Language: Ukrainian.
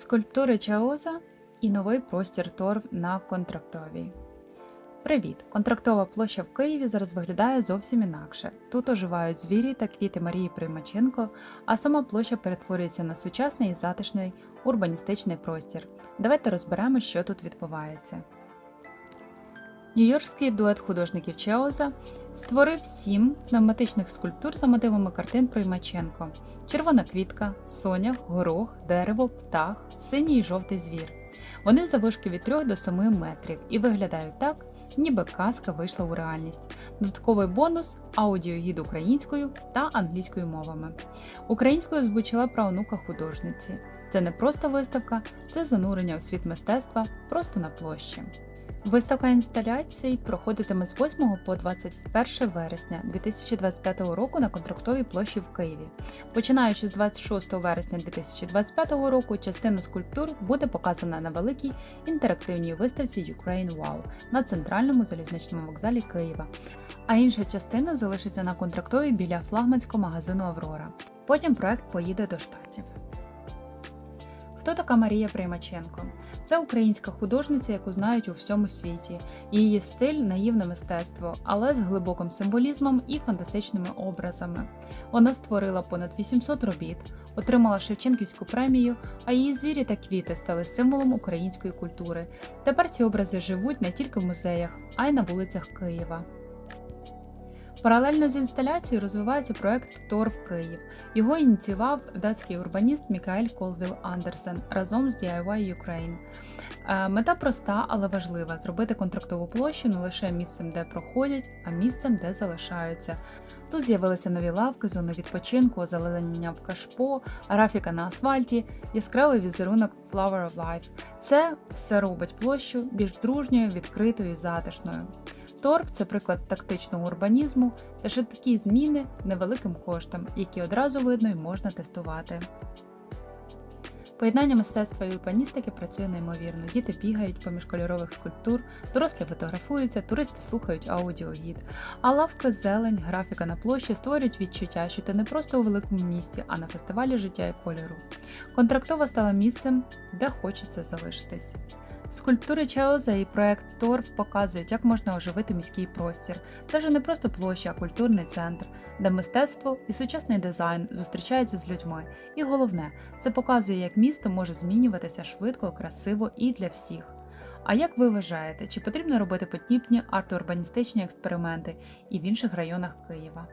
скульптури Чаоза і новий простір торв на контрактовій. Привіт! Контрактова площа в Києві зараз виглядає зовсім інакше. Тут оживають звірі та квіти Марії Примаченко, а сама площа перетворюється на сучасний і затишний урбаністичний простір. Давайте розберемо, що тут відбувається. Нью-Йоркський дует художників Чеоза створив сім пневматичних скульптур за мотивами картин Приймаченко: червона квітка, соняк, горох, дерево, птах, синій і жовтий звір. Вони завишки від 3 до 7 метрів і виглядають так, ніби казка вийшла у реальність. Додатковий бонус аудіогід українською та англійською мовами. Українською звучала правонука художниці. Це не просто виставка, це занурення у світ мистецтва просто на площі. Виставка інсталяцій проходитиме з 8 по 21 вересня 2025 року на контрактовій площі в Києві. Починаючи з 26 вересня 2025 року, частина скульптур буде показана на великій інтерактивній виставці Ukraine Wow на центральному залізничному вокзалі Києва. А інша частина залишиться на контрактовій біля флагманського магазину Аврора. Потім проект поїде до штатів. Хто така Марія Приймаченко? Це українська художниця, яку знають у всьому світі. Її стиль наївне мистецтво, але з глибоким символізмом і фантастичними образами. Вона створила понад 800 робіт, отримала Шевченківську премію, а її звірі та квіти стали символом української культури. Тепер ці образи живуть не тільки в музеях, а й на вулицях Києва. Паралельно з інсталяцією розвивається проект Торв Київ. Його ініціював датський урбаніст Мікаель Колвіл Андерсен разом з DIY Ukraine. Е, Мета проста, але важлива: зробити контрактову площу не лише місцем, де проходять, а місцем, де залишаються. Тут з'явилися нові лавки, зони відпочинку, озеленення в кашпо, графіка на асфальті, яскравий візерунок Flower of Life. Це все робить площу більш дружньою, відкритою затишною. Торф це приклад тактичного урбанізму, це такі зміни невеликим коштом, які одразу видно і можна тестувати. Поєднання мистецтва і урбаністики працює неймовірно. Діти бігають поміж кольорових скульптур, дорослі фотографуються, туристи слухають аудіогід. А лавка, зелень, графіка на площі створюють відчуття, що ти не просто у великому місті, а на фестивалі життя і кольору. Контрактова стала місцем, де хочеться залишитись. Скульптури Чаоза і проект Торф показують, як можна оживити міський простір. Це вже не просто площа, а культурний центр, де мистецтво і сучасний дизайн зустрічаються з людьми. І головне, це показує, як місто може змінюватися швидко, красиво і для всіх. А як ви вважаєте, чи потрібно робити подібні арт-урбаністичні експерименти і в інших районах Києва?